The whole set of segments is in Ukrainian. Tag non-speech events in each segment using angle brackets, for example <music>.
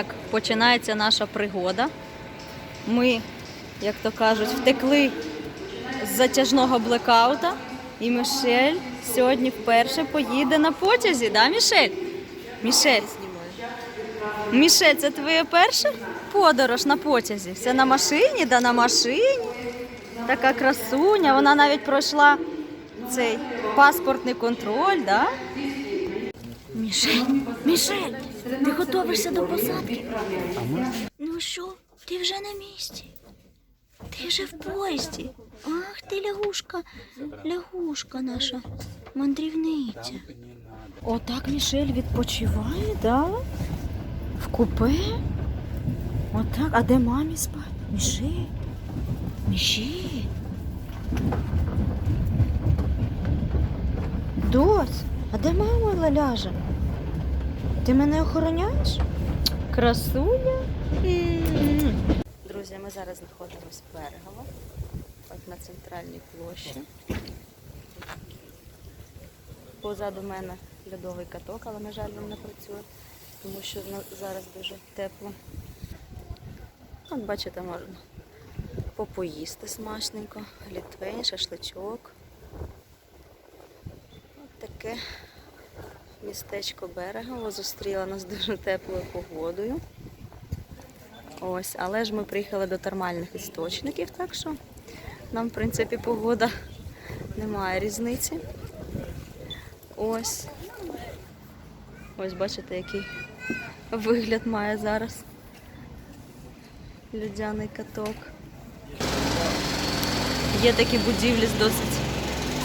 Так, починається наша пригода. Ми, як то кажуть, втекли з затяжного блекаута. І Мішель сьогодні вперше поїде на потязі, да, Мішель? Мішель. Мішель, це твоя перша подорож на потязі? Все на машині, да на машині. Така красуня. Вона навіть пройшла цей паспортний контроль, да? Мішель, Мішель, ти готовишся до посадки? Ну що, ти вже на місці? Ти вже в поїзді. Ах, ти лягушка, лягушка наша, мандрівниця. Отак Мішель відпочиває, да? В купе? Отак. А де мамі спати? Мішель? Мішель? Дось, а де мама ляже? Ти мене охороняєш? Красуня. Друзі, ми зараз знаходимося в Берегово, от на центральній площі. Позаду мене льодовий каток, але, на жаль, він не працює, тому що зараз дуже тепло. От бачите, можна попоїсти смачненько, глітвень, шашличок. От таке містечко Берегово зустріло нас дуже теплою погодою. Ось, але ж ми приїхали до термальних істочників, так що нам, в принципі, погода немає різниці. Ось. Ось бачите, який вигляд має зараз людяний каток. Є такі будівлі з досить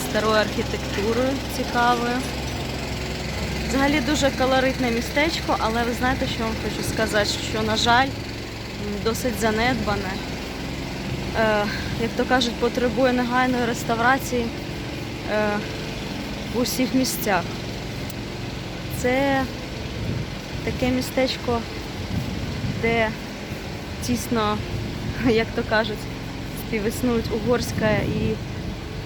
старою архітектурою, цікавою. Взагалі дуже колоритне містечко, але ви знаєте, що я вам хочу сказати, що, на жаль, досить занедбане. Е, як то кажуть, потребує негайної реставрації е, в усіх місцях. Це таке містечко, де тісно, як то кажуть, співіснують угорська і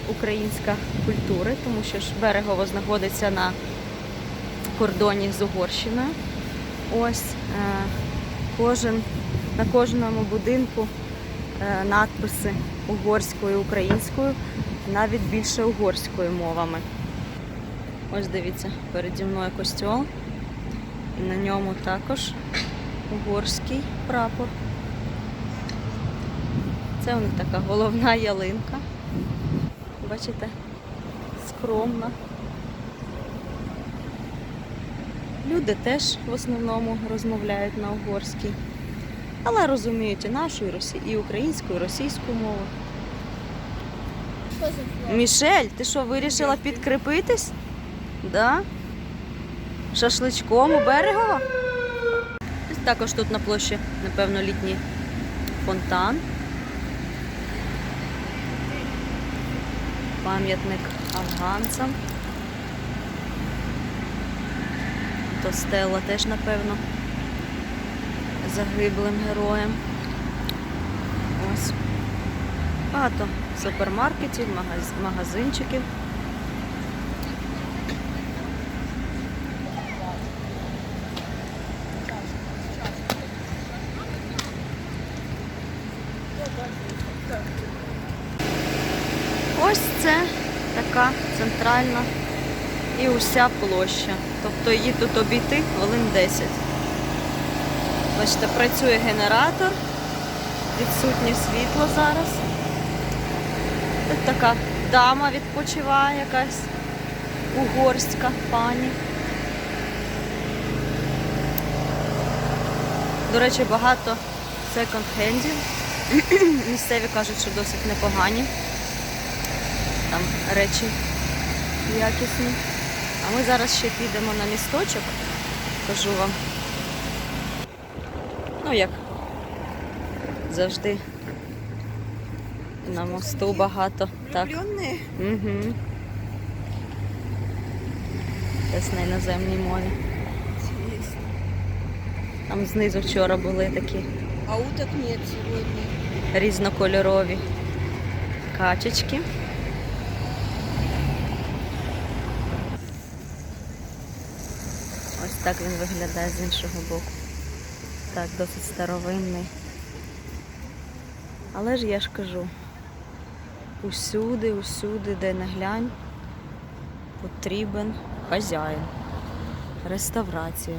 українська культури, тому що ж берегово знаходиться на кордоні з Угорщиною. Ось е, кожен, на кожному будинку е, надписи угорською українською, навіть більше угорською мовами. Ось дивіться, переді мною костьол. І на ньому також угорський прапор. Це у них така головна ялинка. Бачите, скромна. Люди теж в основному розмовляють на угорській, але розуміють і нашу, і, росі... і українську, і російську мову. Мішель, ти що, вирішила підкріпитись? Да? Шашличком у берегово? Ось Також тут на площі, напевно, літній фонтан. Пам'ятник афганцям. То стела теж, напевно, загиблим героєм. Ось. Багато супермаркетів, магаз- магазинчиків. Ось це така центральна і уся площа. Тобто її тут обійти хвилин 10. Бачите, працює генератор, відсутнє світло зараз. Тут така дама відпочиває якась угорська пані. До речі, багато секонд-хендів. <clears throat> Місцеві кажуть, що досить непогані. Там речі якісні. А ми зараз ще підемо на місточок, покажу вам. Ну як завжди на мосту багато. Так. Угу. Десь на іноземній мові. Там знизу вчора були такі А уток нет сегодня. різнокольорові качечки. Ось так він виглядає з іншого боку. Так, досить старовинний. Але ж я ж кажу, усюди, усюди, де не глянь, потрібен хазяїн. Реставрація.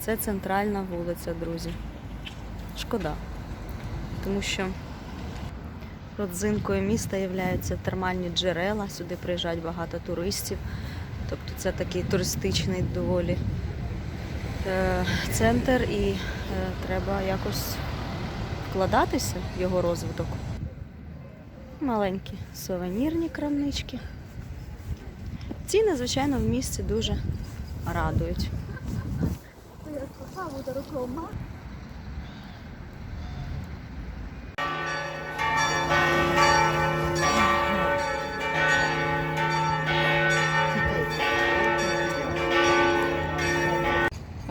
Це центральна вулиця, друзі. Шкода. Тому що родзинкою міста являються термальні джерела. Сюди приїжджають багато туристів. Тобто це такий туристичний доволі е, центр і е, треба якось вкладатися в його розвиток. Маленькі сувенірні крамнички. Ціни, звичайно, в місті дуже радують.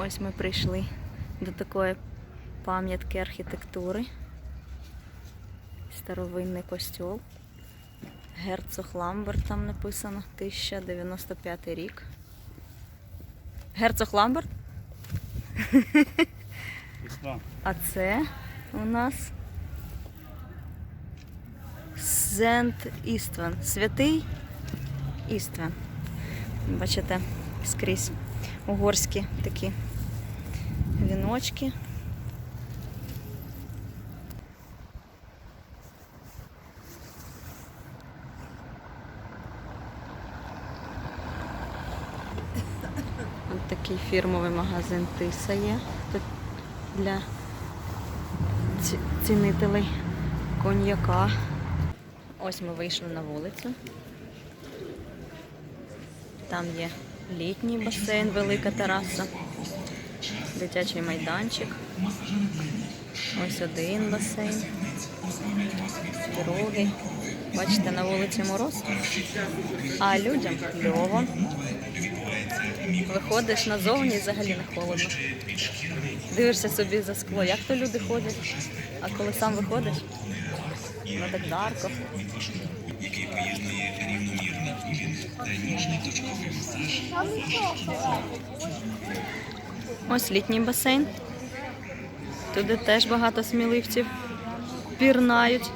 Ось ми прийшли до такої пам'ятки архітектури. Старовинний костьол. Герцог Ламберт там написано 1095 рік. Герцог Ламберт? А це у нас Сент Іствен. Святий Іствен. Бачите, скрізь угорські такі віночки. Ось такий фірмовий магазин Тиса є. Тут для цінителей коньяка. Ось ми вийшли на вулицю. Там є літній басейн, велика тераса, дитячий майданчик. Ось один басейн, другий. Бачите, на вулиці мороз, а людям кльово. Виходиш назовні і взагалі не холодно. Дивишся собі за скло, як то люди ходять, а коли сам виходиш, ну так жарко. Ось літній басейн. Туди теж багато сміливців пірнають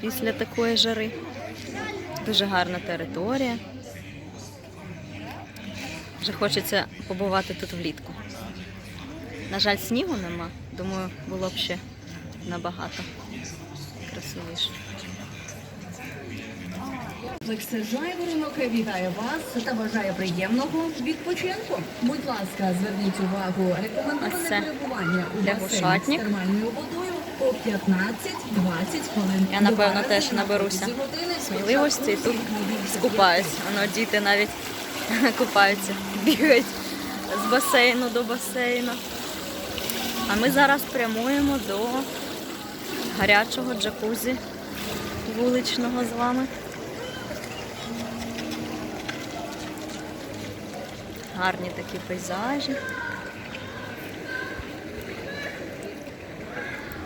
після такої жари. Дуже гарна територія. Вже хочеться побувати тут влітку. На жаль, снігу нема. Думаю, було б ще набагато красивіше. Комплекс Жайворонок вітає вас та бажає приємного відпочинку. Будь ласка, зверніть увагу, рекомендоване перебування у басейні з термальною водою по 15-20 хвилин. Я, напевно, теж наберуся сміливості і тут скупаюсь. Воно діти навіть <laughs> купаються, бігають з басейну до басейну. А ми зараз прямуємо до гарячого джакузі вуличного з вами. Гарні такі пейзажі.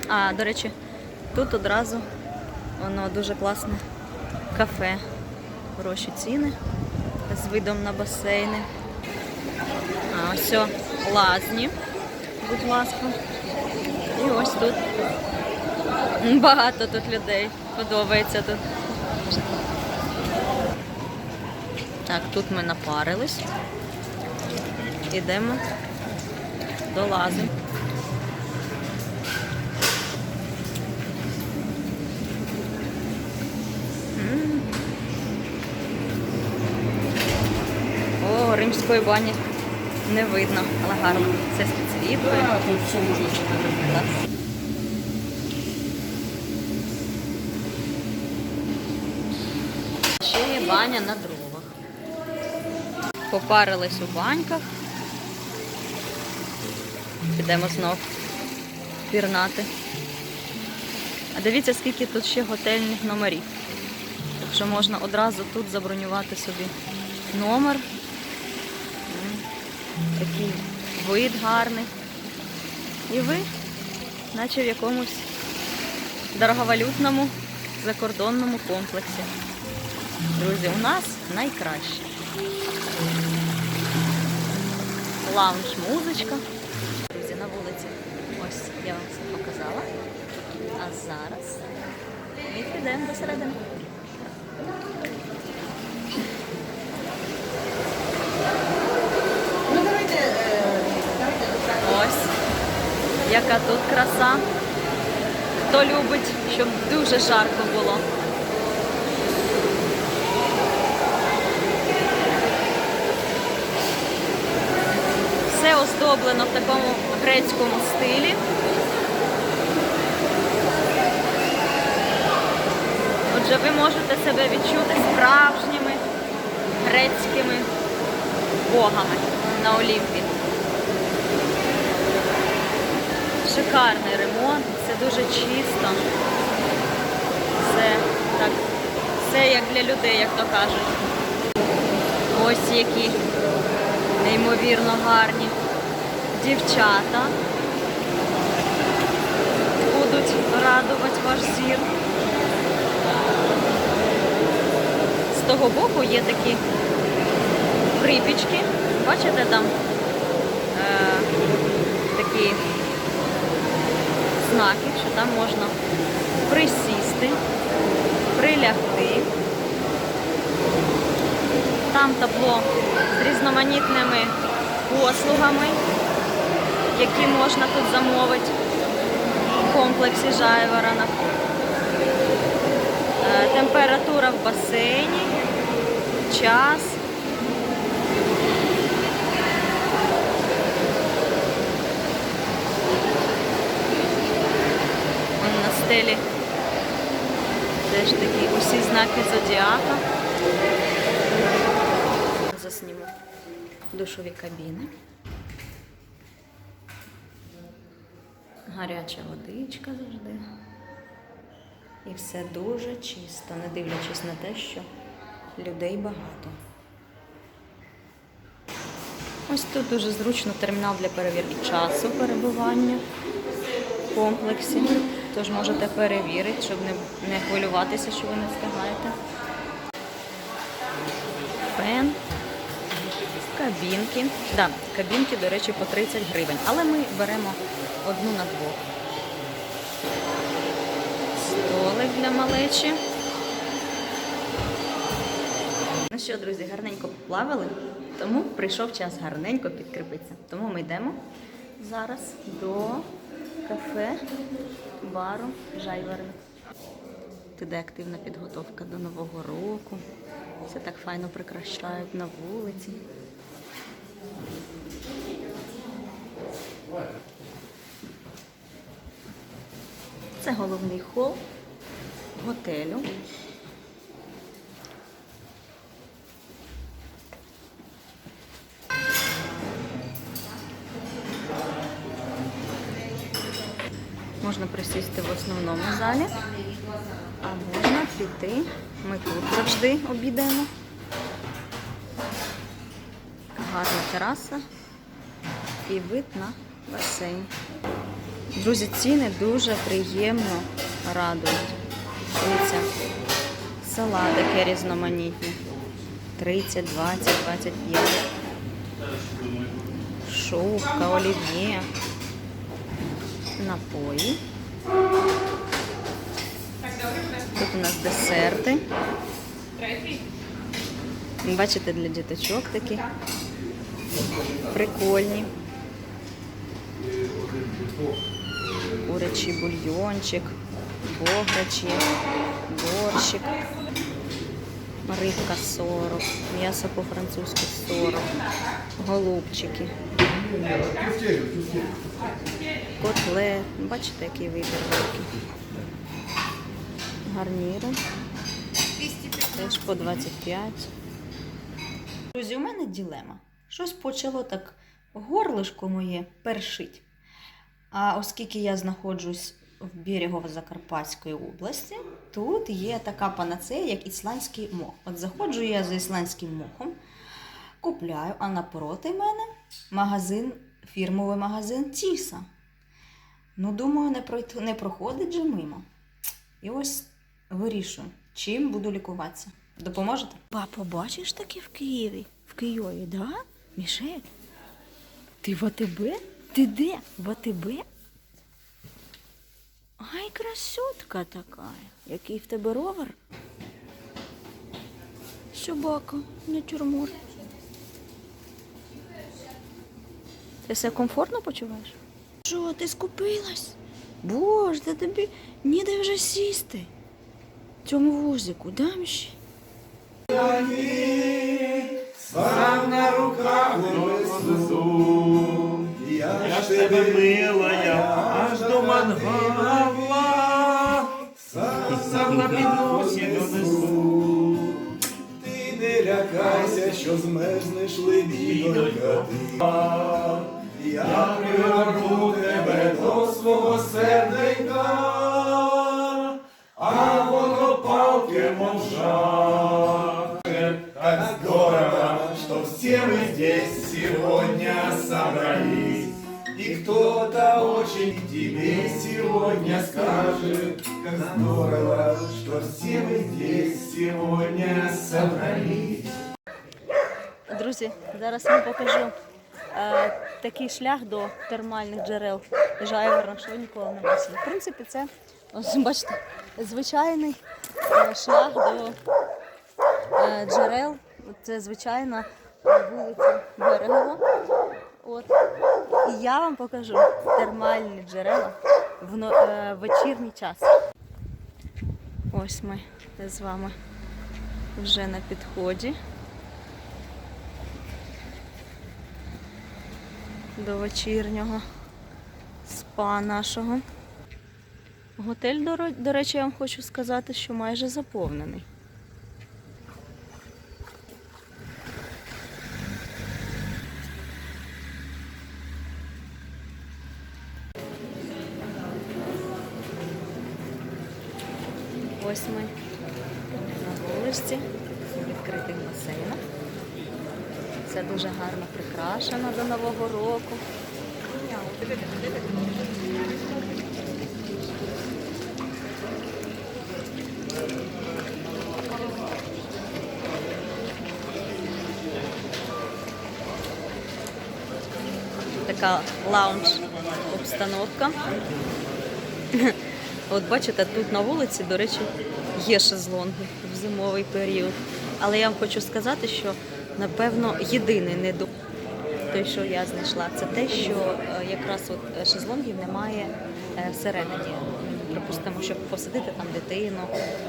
А, до речі, тут одразу воно дуже класне кафе. Хороші ціни з видом на басейни. А ось лазні, будь ласка. І ось тут. Багато тут людей. Подобається тут. Так, тут ми напарились. Ідемо до лази. О, римської бані не видно, але гарно. Це з підсвіткою. Так. Ще є баня на дровах. Попарились у баньках. Підемо знов пірнати. А дивіться, скільки тут ще готельних номерів. Так що можна одразу тут забронювати собі номер. Такий вид гарний. І ви, наче в якомусь дороговалютному закордонному комплексі. Друзі, у нас найкраще. Лаунж музичка. Друзі, на зараз ми підемо до середини. Ось, яка тут краса. Хто любить, щоб дуже жарко було. Все оздоблено в такому грецькому стилі. Отже, ви можете себе відчути справжніми грецькими богами на Олімпі. Шикарний ремонт, все дуже чисто. Все так, все як для людей, як то кажуть. Ось які неймовірно гарні дівчата будуть радувати ваш зір. З того боку є такі припічки. Бачите там е, такі знаки, що там можна присісти, прилягти. Там табло з різноманітними послугами, які можна тут замовити в комплексі Жайворона. Температура в басейні, час. Вон на стелі теж такі усі знаки зодіака. Засніму душові кабіни. Гаряча водичка завжди. І все дуже чисто, не дивлячись на те, що людей багато. Ось тут дуже зручно термінал для перевірки часу перебування в комплексі. Тож можете перевірити, щоб не, хвилюватися, що ви не встигаєте. Фен, кабінки. Да, кабінки, до речі, по 30 гривень. Але ми беремо одну на двох. Столик для малечі. Ну що, друзі, гарненько поплавали, тому прийшов час гарненько підкріпитися. Тому ми йдемо зараз до кафе, бару Жайвари. Іде активна підготовка до Нового року. Все так файно прикрашають на вулиці. Це головний хол готелю. Можна присісти в основному залі, а можна піти. Ми тут завжди обідаємо. Гарна тераса і вид на басейн. Друзі, ціни дуже приємно радують. Дивіться, салатики різноманітні. 30, 20, 25. Шубка, олів'є. Напої. Тут у нас десерти. Бачите, для діточок такі. Прикольні. Курячий бульйончик, бограчі, борщик, рибка 40, м'ясо по-французьки 40, голубчики, котлет. Бачите, який вибір великий. Гарніри. Теж по 25. Друзі, у мене ділема. Щось почало так горлишко моє першить. А оскільки я знаходжусь в Берегово-Закарпатської області, тут є така панацея, як ісландський мох. От заходжу я за ісландським мохом, купляю, а напроти мене магазин, фірмовий магазин Тіса. Ну, думаю, не, пройти, не проходить же мимо. І ось вирішую, чим буду лікуватися. Допоможете? Папа, бачиш таке в Києві? В Києві, да? Мішель? Ти в АТБ? Ти де? В АТБ? Ай, красотка така. Який в тебе ровер? Собака, натюрморт. Ти себе комфортно почуваєш? Що, ти скупилась? Боже, та тобі ніде вже сісти. Цьому вузику, дам ще. Сам на руках несу, Я ж тебе милая, аж до мангала, сам на підносі донесу. Ти не лякайся, що змерзнеш лебідонька ти. Зараз вам покажу е, такий шлях до термальних джерел Жайворона, що ви ніколи не бачили. В принципі, це, ось бачите, звичайний е, шлях до е, джерел. Це звичайна вулиця Берегова. От. І я вам покажу термальні джерела в е, вечірній час. Ось ми з вами вже на підході. До вечірнього спа нашого. Готель, до, речі, я вам хочу сказати, що майже заповнений. Ось ми на вуличці у відкритих басейнах. Це дуже гарно прикрашено до Нового року. Така лаунж обстановка. От бачите, тут на вулиці, до речі, є шезлонги в зимовий період. Але я вам хочу сказати, що напевно єдиний недо той, що я знайшла, це те, що е, якраз от е, шезлонгів немає е, всередині. Припустимо, щоб посадити там дитину,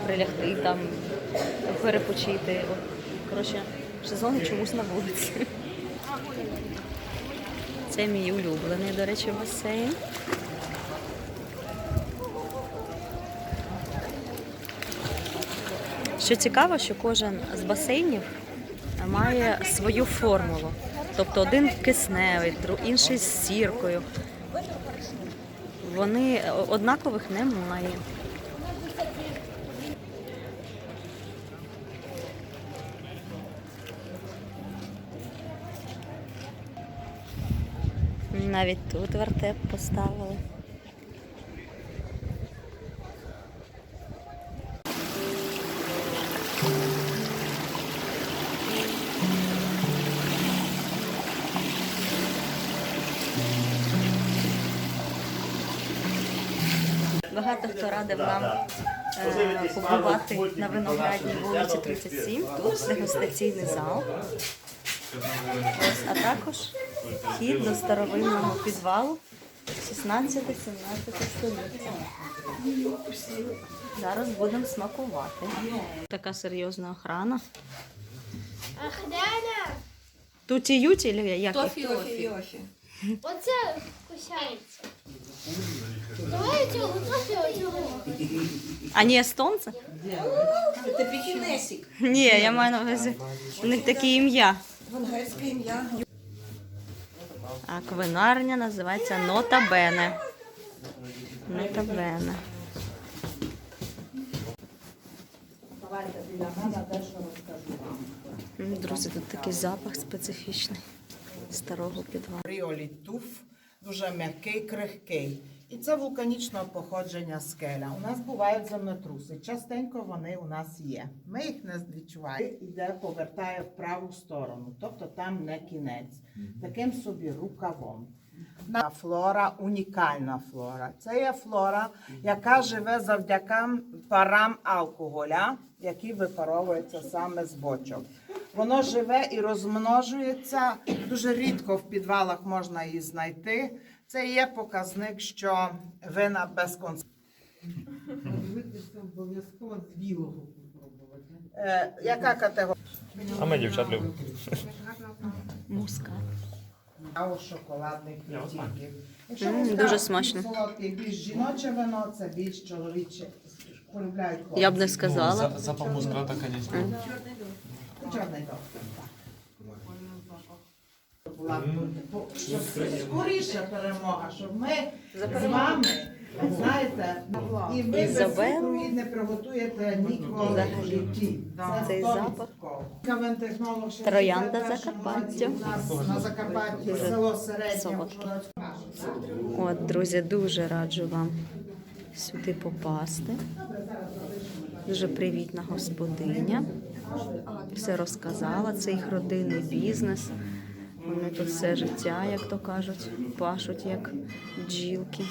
прилягти там, перепочити. Коротше, шезлонги чомусь на вулиці. Це мій улюблений, до речі, басейн. Що цікаво, що кожен з басейнів має свою формулу. Тобто один кисневий, інший з сіркою. Вони однакових немає. Навіть тут вертеп поставили. Хто радив нам е, побувати на виноградній вулиці 37. Тут дегустаційний зал. Ось, а також вхід до старовинного підвалу 16-17 століття. Зараз будемо смакувати. Така серйозна охрана. Охрана! Тут і ють, і як? їх? Оце кусається. Давай цього. А не естонці? Это пекинесик. Ні, я маю на увазі. У них такі ім'я. Венгерське ім'я. А квинарня називається Нота Бене. Нота Бене. Друзі, тут такий запах специфічний старого підвалу. Ріолі туф, дуже м'який, крихкий. І це вулканічного походження скеля. У нас бувають землетруси. Частенько вони у нас є. Ми їх не відчуваємо. Іде, повертає в праву сторону, тобто там не кінець, таким собі рукавом. Флора унікальна флора. Це є флора, яка живе завдяки парам алкоголя, які випаровуються саме з бочок. Воно живе і розмножується. Дуже рідко в підвалах можна її знайти. Це є показник, що вина без концентрації. Обов'язково з білого попробувати. Е, яка категорія? А ми дівчат любимо. Мускат. Каву, шоколадних відтінків. Якщо М, мускат дуже більш смачно. солодкий, більш жіноче вино, це більш чоловіче. Полюбляють хлопці. Я б не сказала. Запах муската, звісно. Чорний доктор. Була б, щоб скоріше перемога, щоб ми з вами, знаєте, і ви без Ізабелла. не приготуєте ніколи в житті. Це Цей 100%. запах. Кавен-технолог ще Троянда Закарпаття. У нас на Закарпатті село Середнє солодке. Ужгородське. От, друзі, дуже раджу вам сюди попасти. Дуже привітна господиня. Все розказала. Це їх родинний бізнес. Вони тут все життя, як то кажуть, пашуть як бджілки.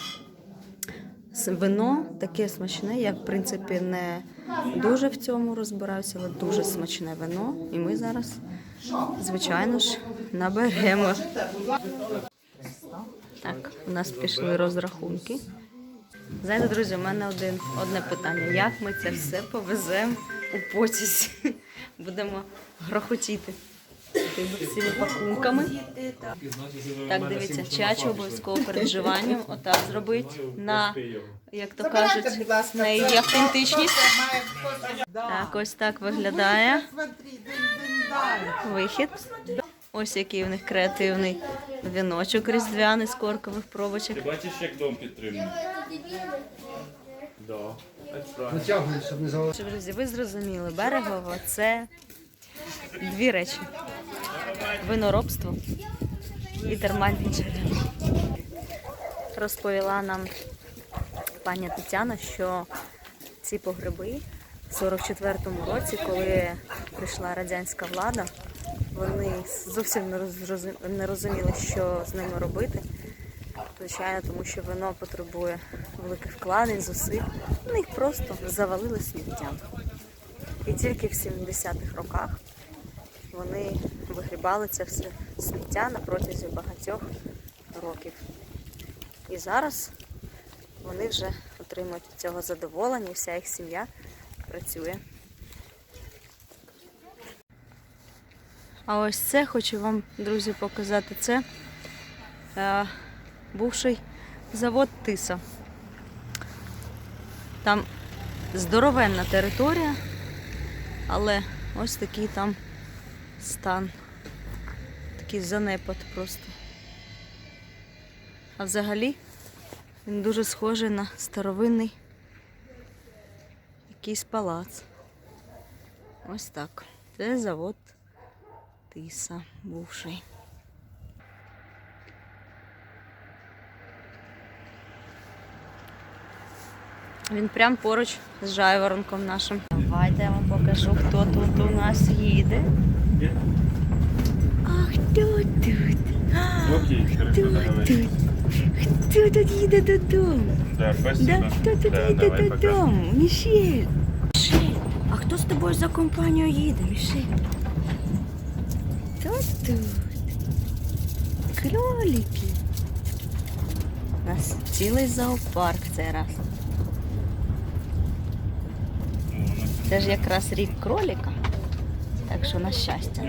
Вино таке смачне. Я, в принципі, не дуже в цьому розбираюся, але дуже смачне вино. І ми зараз, звичайно ж, наберемо. Так, у нас пішли розрахунки. Знаєте, друзі, у мене один, одне питання. Як ми це все повеземо у потязі? Будемо грохотіти тими всіми пакунками. Так, дивіться, чачу обов'язково перед вживанням. Отак зробить на, як то кажуть, на її автентичність. Так, ось так виглядає вихід. Ось який у них креативний віночок різдвяний з коркових пробочок. Ти бачиш, як дом підтримує? Да. Друзі, ви зрозуміли, берегово це дві речі: виноробство і термальні джерела. Розповіла нам пані Тетяна, що ці погреби в 44-му році, коли прийшла радянська влада, вони зовсім не розуміли, що з ними робити. Звичайно, тому що вино потребує великих вкладень, зусиль. Вони їх просто завалили сміттям. І тільки в 70-х роках вони вигрібали це все сміття на протязі багатьох років. І зараз вони вже отримують від цього задоволення, і вся їх сім'я працює. А ось це хочу вам, друзі, показати. Це е, бувший завод Тиса. Там здоровенна територія, але ось такий там стан. Такий занепад просто. А взагалі він дуже схожий на старовинний якийсь палац. Ось так. Це завод Тиса бувший. Він прям поруч з жайворонком нашим. Давайте я вам покажу, хто тут у нас їде. А хто тут? Хто тут? Хто тут їде додому? Да, Да, хто тут Да, їде давай, пока. додому? Мішель. Мішель, а хто з тобою за компанію їде, Мішель? Хто тут? Кролики. У нас цілий зоопарк цей раз. Це ж якраз рік кролика. Так що на щастя.